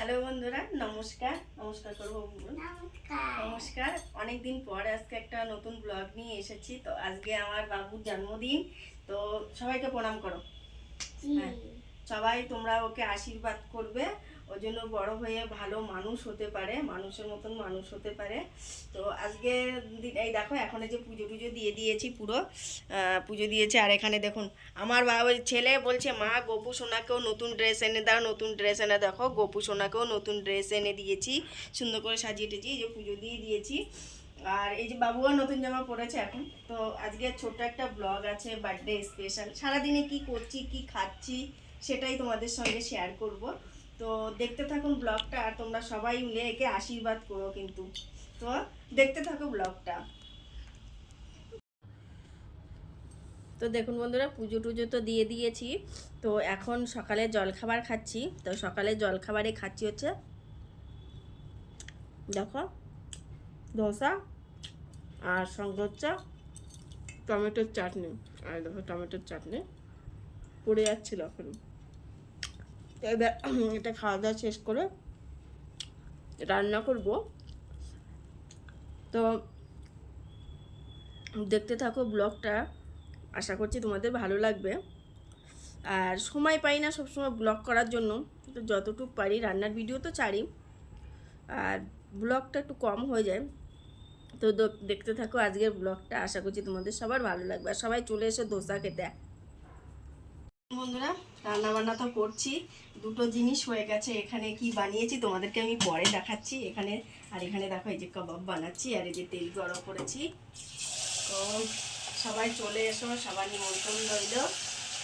Hello বন্ধুরা নমস্কার। নমস্কার করব। নমস্কার। অনেকদিন পর আজকে একটা নতুন ব্লগ নিয়ে এসেছি। তো আজকে আমার বাবুর জন্মদিন। তো সবাইকে প্রণাম করো। হ্যাঁ। সবাই তোমরা ওকে আশীর্বাদ করবে। ওই জন্য বড় হয়ে ভালো মানুষ হতে পারে, মানুষের মতন মানুষ হতে পারে। তো আজকে এই দেখো, এখন যে পুজো টুজো দিয়ে দিয়েছি পুরো। পুজো দিয়েছে, আর এখানে দেখুন, আমার বাবা ছেলে বলছে, মা, গোপু সোনাকেও নতুন ড্রেস এনে দাও, নতুন ড্রেস এনে দেখো, গোপু সোনাকেও নতুন ড্রেস এনে দিয়েছি, সুন্দর করে সাজিয়ে টেছি এই যে পুজো দিয়ে দিয়েছি। আর এই যে বাবুও নতুন জামা পরেছে এখন। তো আজকে ছোট্ট একটা ব্লগ আছে বার্থডে স্পেশাল সারাদিনে কি করছি, কি খাচ্ছি, সেটাই তোমাদের সঙ্গে শেয়ার করব। তো দেখতে থাকুন ব্লগটা আর তোমরা সবাই মিলে একে আশীর্বাদ করো কিন্তু। তো দেখতে থাকো ব্লগটা। তো দেখুন বন্ধুরা, পুজো টুজো তো দিয়ে দিয়েছি। তো এখন সকালে জলখাবার খাচ্ছি। তো সকালে জলখাবারে খাচ্ছি হচ্ছে দেখো, ধোসা আর সঙ্গে হচ্ছে টমেটোর চাটনি। আর দেখো, টমেটোর চাটনি। পড়ে যাচ্ছিল এখন। এবার এটা খাওয়া দাওয়া শেষ করে রান্না করব। তো দেখতে থাকো ব্লগটা, আশা করছি তোমাদের ভালো লাগবে। আর সময় পাই না সবসময় ব্লগ করার জন্য, তো যতটুকু পারি রান্নার ভিডিও তো ছাড়ি। আর ব্লগটা একটু কম হয়ে যায়। তো দেখতে থাকো আজকের ব্লগটা, আশা করছি তোমাদের সবার ভালো লাগবে। আর সবাই চলে এসে দোসা খেতে। বন্ধুরা রান্না বান্না তো করছি। দুটো জিনিস হয়ে গেছে, এখানে কি বানিয়েছি তোমাদেরকে আমি পরে দেখাচ্ছি। এখানে, আর এখানে দেখো এই যে কাবাব বানাচ্ছি, আর এই যে তেল গরম করেছি। তো সবাই চলে এসো, সবার নিমন্ত্রণ রইল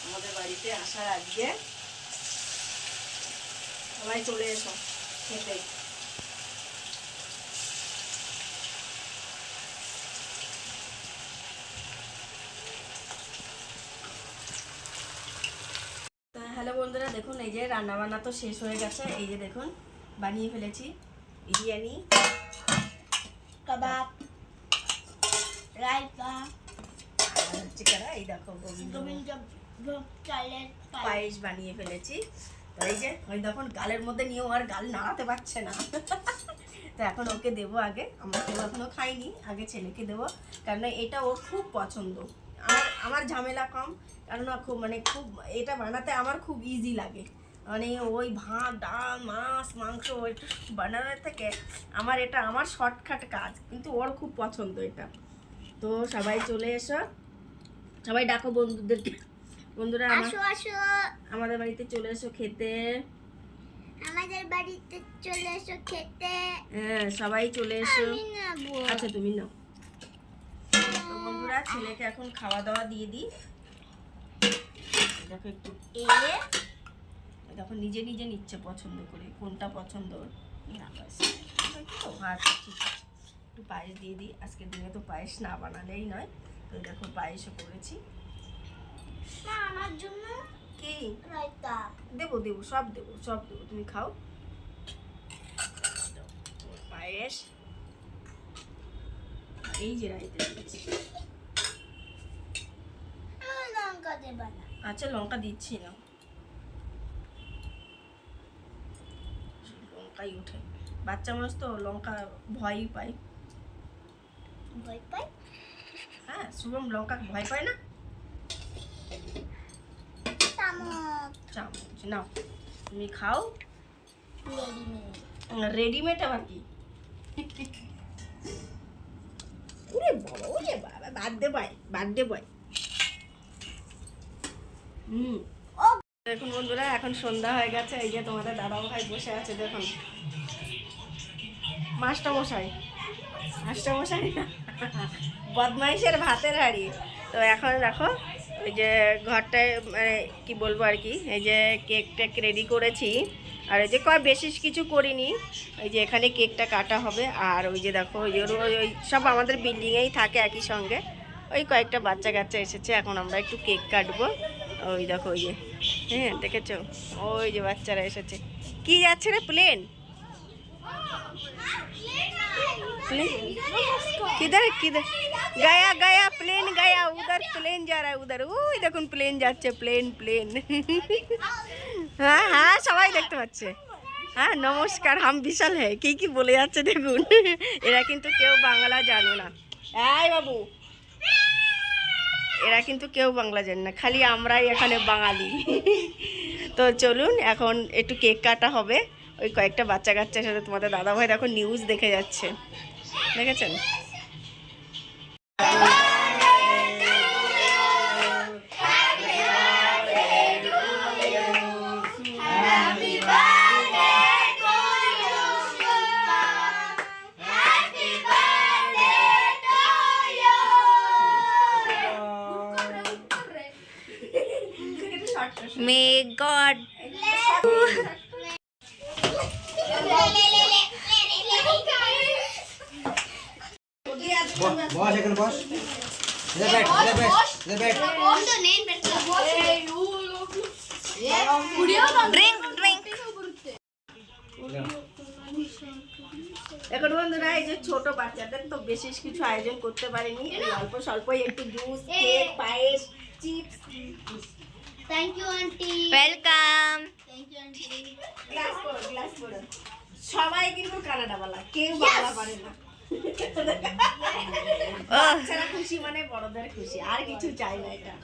আমাদের বাড়িতে আসার আজকে সবাই চলে এসো, খেতে। হ্যালো বন্ধুরা দেখুন এই যে রান্না বান্না তো শেষ হয়ে গেছে। এই যে দেখুন বানিয়ে ফেলেছি বিরিয়ানি কাবাব রায়তা এই দেখো পায়েস। বানিয়ে ফেলেছি। তো এই যে ওই দেখুন গালের মধ্যে নিয়েও আর গাল নাড়াতে পারছে না। তো এখন ওকে দেবো আগে। আমরা কেউ এখনও খাইনি আগে ছেলেকে দেবো। কারণ এটা ওর খুব পছন্দ। আমার আমার ঝামেলা কম কেননা খুব মানে খুব এটা বানাতে আমার খুব ইজি লাগে। মানে ওই ভাত ডাল মাছ মাংস একটু বানানোর থেকে আমার এটা আমার শর্টকাট কাজ কিন্তু ওর খুব পছন্দ এটা। তো সবাই চলে এসো। সবাই ডাকো বন্ধুদেরকে। বন্ধুরা আসো আসো। আমাদের বাড়িতে চলে এসো খেতে। আমাদের বাড়িতে চলে এসো খেতে। হ্যাঁ সবাই চলে এসো। আচ্ছা তুমি নাও। তো ছেলেকে এখন খাওয়া দাওয়া দিয়ে দিই। দেখো একটু। এ দেখো নিজে নিজে নিচ্ছে পছন্দ করে কোনটা পছন্দ না। তো ঠিক আছে একটু পায়েস দিয়ে দিই। আজকের দিনে তো পায়েস না বানালেই নয়। তো দেখো পায়েসও করেছি। আমার জন্য কি? রায়তা। দেবো দেবো সব দেবো সব দেবো। তুমি খাও। পায়েস। এই যে রাইতে দিয়েছি। লঙ্কা দেবা না। আচ্ছা লঙ্কা দিচ্ছি না। লঙ্কাই ওঠে। বাচ্চা মানুষ তো লঙ্কা ভয়ই পায়। ভয় পাই হ্যাঁ শুভম লঙ্কা ভয় পায় না? চামচ নাও। তুমি খাও। রেডিমেড। রেডিমেড আবার কি? ওরে বাবা ওরে বাবা বার্থডে বয় বার্থডে বয়। হুম। দেখুন বন্ধুরা এখন সন্ধ্যা হয়ে গেছে এই যে তোমাদের দাদা ভাই বসে আছে দেখুন। মাস্টার মশাই মাস্টার মশাই না? বদমাইশের ভাতের হাড়ি। তো এখন দেখো এই যে ঘরটায় মানে কি বলব আর কি এই যে কেক টেক রেডি করেছি। আর এই যে কয় বেশি কিছু করিনি। ওই যে এখানে কেকটা কাটা হবে আর ওই যে দেখো ওই ওই- ওই সব আমাদের বিল্ডিংয়েই থাকে একই সঙ্গে। ওই কয়েকটা বাচ্চা কাচ্চা এসেছে এখন আমরা একটু কেক কাটবো। ওই দেখো ওই যে হ্যাঁ দেখেছো ওই যে বাচ্চারা এসেছে কি যাচ্ছে রে প্লেন प्लेन किधर किधर गया गया प्लेन गया उधर प्लेन जा रहा है उधर ওই দেখুন প্লেন যাচ্ছে প্লেন প্লেন হ্যাঁ হ্যাঁ সবাই দেখতে পাচ্ছে হ্যাঁ নমস্কার হাম বিশাল হ্যাঁ কি কি বলে যাচ্ছে দেখুন এরা কিন্তু কেউ বাংলা জানে না এই বাবু এরা কিন্তু কেউ বাংলা জানে না, খালি আমরাই এখানে বাঙালি। তো চলুন, এখন একটু কেক কাটা হবে। ওই কয়েকটা বাচ্চা কাচ্চার সাথে তোমাদের দাদাভাই দেখো নিউজ দেখে যাচ্ছে। দেখেছেন? মে গড বস এখানে বস এদের ব্যাট এদের ব্যাট এদের ব্যাট ড্রিঙ্ক ড্রিঙ্ক এখন বন্ধুরা এই যে ছোট বাচ্চাদের তো বিশেষ কিছু আয়োজন করতে পারিনি। এই অল্প স্বল্পই একটু juice cake payesh chips thank you aunty welcome thank you aunty glass পড়ো গ্লাস পড়ো সবাই কিন্তু কানাডা বলা কেউ বাংলা পারে না। খুশি মানে বড়দের খুশি আর কিছু চাই না এটা।